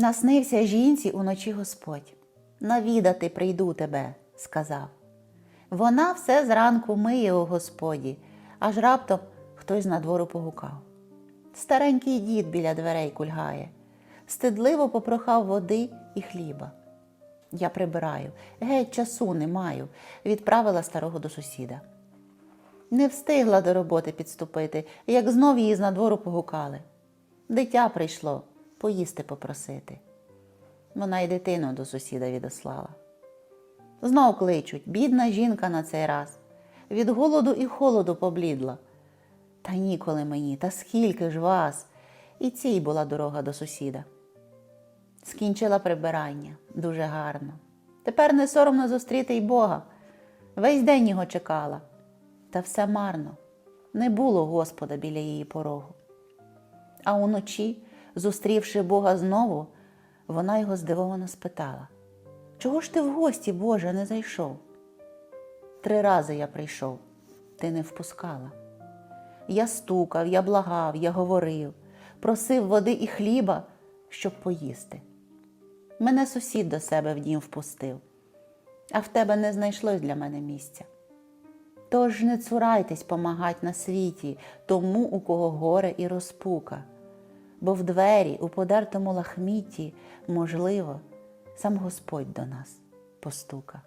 Наснився жінці уночі Господь. Навідати прийду тебе, сказав. Вона все зранку миє у Господі, аж раптом хтось на двору погукав. Старенький дід біля дверей кульгає, стидливо попрохав води і хліба. Я прибираю, геть часу не маю, відправила старого до сусіда. Не встигла до роботи підступити, як знов її з надвору погукали. Дитя прийшло поїсти попросити. Вона й дитину до сусіда відослала. Знов кличуть, бідна жінка на цей раз. Від голоду і холоду поблідла. Та ніколи мені, та скільки ж вас? І цій була дорога до сусіда. Скінчила прибирання дуже гарно. Тепер не соромно зустріти й Бога. Весь день його чекала. Та все марно. Не було Господа біля її порогу. А уночі, зустрівши Бога знову, вона його здивовано спитала: Чого ж ти в гості, Боже, не зайшов? Три рази я прийшов, ти не впускала. Я стукав, я благав, я говорив, просив води і хліба, щоб поїсти. Мене сусід до себе в дім впустив, а в тебе не знайшлось для мене місця. Тож не цурайтесь помагать на світі тому, у кого горе і розпука, бо в двері у подертому лахміті, можливо, сам Господь до нас постука.